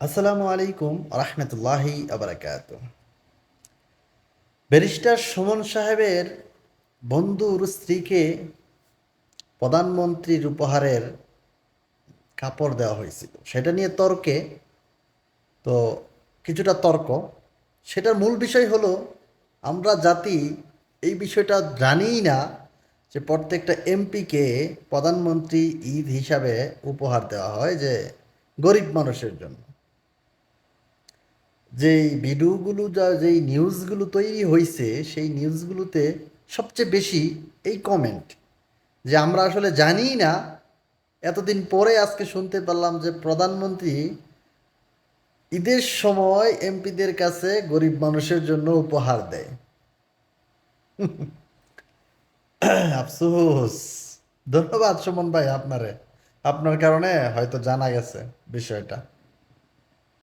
আসসালামু আলাইকুম রহমতুল্লাহি আবরাকাত ব্যারিস্টার সুমন সাহেবের বন্ধুর স্ত্রীকে প্রধানমন্ত্রীর উপহারের কাপড় দেওয়া হয়েছিল। সেটা নিয়ে তর্কে, তো কিছুটা তর্ক। সেটার মূল বিষয় হলো, আমরা জাতি এই বিষয়টা জানিই না যে প্রত্যেকটা এমপিকে প্রধানমন্ত্রী ঈদ হিসাবে উপহার দেওয়া হয় যে গরিব মানুষের জন্য। যেই ভিডিওগুলো যা, যেই নিউজগুলো তৈরি হয়েছে সেই নিউজগুলোতে সবচেয়ে বেশি এই কমেন্ট যে আমরা আসলে জানিই না। এতদিন পরে আজকে শুনতে পারলাম যে প্রধানমন্ত্রী ঈদের সময় এমপিদের কাছে গরিব মানুষের জন্য উপহার দেয়। আফসোস। ধন্যবাদ সুমন ভাই আপনারে। আপনার কারণে হয়তো জানা গেছে বিষয়টা।